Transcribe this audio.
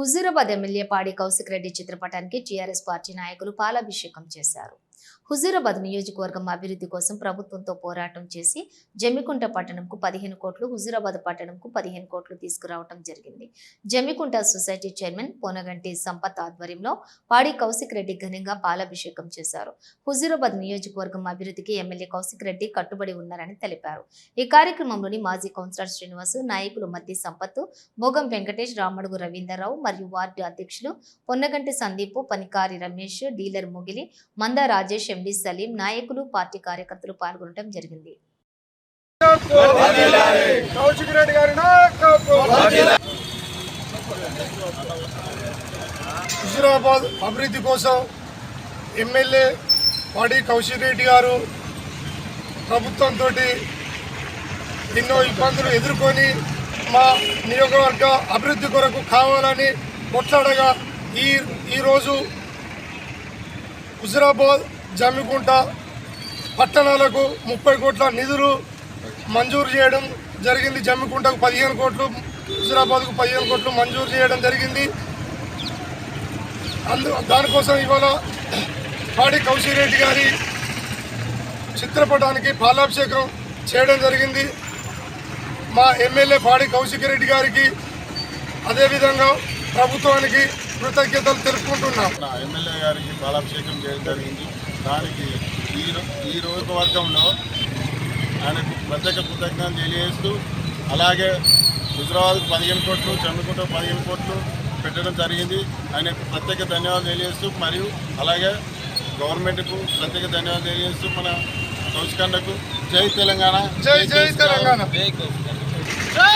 Huzurabad MLA పాడి కౌశిక్ రెడ్డి చిత్రపటానికి TRS party నాయకులు పాలాభిషేకం చేశారు. హుజూరాబాద్ నియోజకవర్గం అభివృద్ధి కోసం ప్రభుత్వంతో పోరాటం చేసి జమ్మికుంట పట్టణంకు పదిహేను కోట్లు హుజూరాబాద్ పట్టణంకు పదిహేను కోట్లు తీసుకురావడం జరిగింది. జమ్మికుంట సొసైటీ చైర్మన్ పోనగంటి సంపత్ ఆధ్వర్యంలో పాడి కౌశిక్ రెడ్డి ఘనంగా పాలాభిషేకం చేశారు. హుజూరాబాద్ నియోజకవర్గం అభివృద్ధికి ఎమ్మెల్యే కౌశిక్ రెడ్డి కట్టుబడి ఉన్నారని తెలిపారు. ఈ కార్యక్రమంలోని మాజీ కౌన్సిలర్ శ్రీనివాసు నాయకులు మద్ది సంపత్ భోగం వెంకటేష్ రామడుగు రవీందర్రావు మరియు వార్డు అధ్యక్షులు పొన్నగంటి సందీపు పనికారి రమేష్ డీలర్ ముగిలి మంద రాజేష్ ఎండి సలీం నాయకులు పార్టీ కార్యకర్తలు పాల్గొనడం జరిగింది. హుజురాబాద్ అభివృద్ధి కోసం ఎమ్మెల్యే పాడి కౌశిక్ రెడ్డి గారు ప్రభుత్వంతో ఎన్నో ఇబ్బందులు ఎదుర్కొని మా నియోజకవర్గ అభివృద్ధి కొరకు కావాలని కొట్లాడగా ఈ ఈరోజు హుజురాబాద్ జమ్మికుంట పట్టణాలకు ముప్పై కోట్ల నిధులు మంజూరు చేయడం జరిగింది. జమ్మికుంటకు పదిహేను కోట్లు హుజురాబాద్కు పదిహేను కోట్లు మంజూరు చేయడం జరిగింది. అందు దానికోసం ఇవాళ పాడి కౌశిక్ రెడ్డి గారి చిత్రపటానికి పాలాభిషేకం చేయడం జరిగింది. మా ఎమ్మెల్యే పాడి కౌశిక్ రెడ్డి గారికి అదేవిధంగా ప్రభుత్వానికి కృతజ్ఞతలు తెలుపుకుంటున్నాం. నా ఎమ్మెల్యే గారికి పాలాభిషేకం చేయడం జరిగింది. దానికి ఈ ఈ నియోజకవర్గంలో ఆయనకు ప్రత్యేక కృతజ్ఞతలు తెలియజేస్తూ అలాగే హుజరాబాద్ పదిహేను కోట్లు చంద్రకుంట పదిహేను కోట్లు పెట్టడం జరిగింది. ఆయనకు ప్రత్యేక ధన్యవాదాలు తెలియజేస్తూ మరియు అలాగే గవర్నమెంట్కు ప్రత్యేక ధన్యవాదాలు తెలియజేస్తూ మన కౌశికన్నకు జై తెలంగాణ జై జై తెలంగాణ. జై